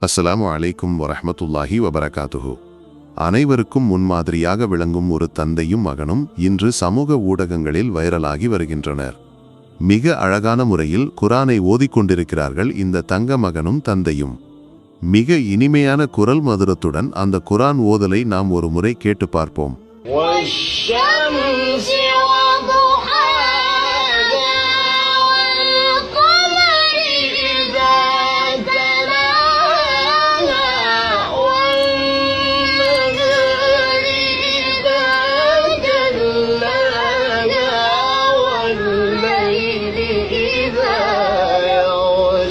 அஸ்ஸலாமு அலைக்கும் வரஹமத்துல்லாஹி வபரகாத்துஹு அனைவருக்கும் முன்மாதிரியாக விளங்கும் ஒரு தந்தையும் மகனும் இன்று சமூக ஊடகங்களில் வைரலாகி வருகின்றனர். மிக அழகான முறையில் குரானை ஓதிக்கொண்டிருக்கிறார்கள் இந்த தங்க மகனும் தந்தையும். மிக இனிமையான குரல் மதுரத்துடன் அந்த குரான் ஓதலை நாம் ஒரு முறை கேட்டு பார்ப்போம்.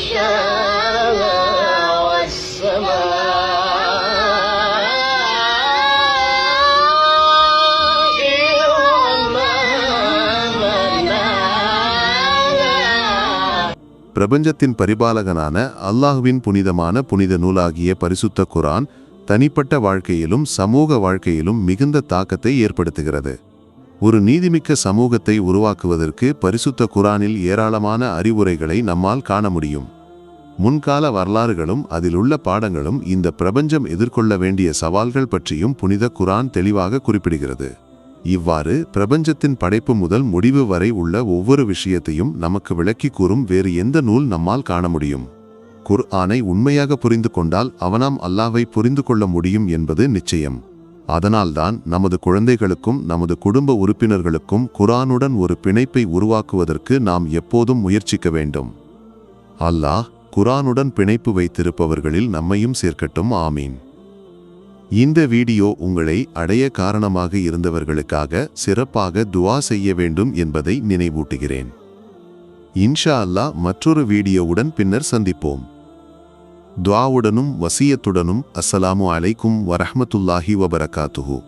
يغشاها والسماء وما بناها பிரபஞ்சத்தின் பரிபாலகனான அல்லாஹுவின் புனிதமான புனித நூலாகிய பரிசுத்த குரான் தனிப்பட்ட வாழ்க்கையிலும் சமூக வாழ்க்கையிலும் மிகுந்த தாக்கத்தை ஏற்படுத்துகிறது ஒரு நீதிமிக்க சமூகத்தை உருவாக்குவதற்கு பரிசுத்த குரானில் ஏராளமான அறிவுரைகளை நம்மால் காண முடியும் முன்கால வரலாறுகளும் அதிலுள்ள பாடங்களும் இந்த பிரபஞ்சம் எதிர்கொள்ள வேண்டிய சவால்கள் பற்றியும் புனித குரான் தெளிவாக குறிப்பிடுகிறது. இவ்வாறு பிரபஞ்சத்தின் படைப்பு முதல் முடிவு வரை உள்ள ஒவ்வொரு விஷயத்தையும் நமக்கு விளக்கி கூறும் வேறு எந்த நூல் நம்மால் காண முடியும். குர்ஆனை உண்மையாக புரிந்து கொண்டால் அவனாம் அல்லாவை புரிந்து கொள்ள முடியும் என்பது நிச்சயம். அதனால்தான் நமது குழந்தைகளுக்கும் நமது குடும்ப உறுப்பினர்களுக்கும் குர்ஆனுடன் ஒரு பிணைப்பை உருவாக்குவதற்கு நாம் எப்போதும் முயற்சிக்க வேண்டும். அல்லாஹ் குரானுடன் பிணைப்பு வைத்திருப்பவர்களில் நம்மையும் சேர்க்கட்டும். ஆமீன். இந்த வீடியோ உங்களை அடைய காரணமாக இருந்தவர்களுக்காக சிறப்பாக துவா செய்ய வேண்டும் என்பதை நினைவூட்டுகிறேன். இன்ஷா அல்லாஹ் மற்றொரு வீடியோவுடன் பின்னர் சந்திப்போம். துவாவுடனும் வசியத்துடனும் அஸ்ஸலாமு அலைக்கும் வரஹமத்துல்லாஹி வபரகாத்துஹூ.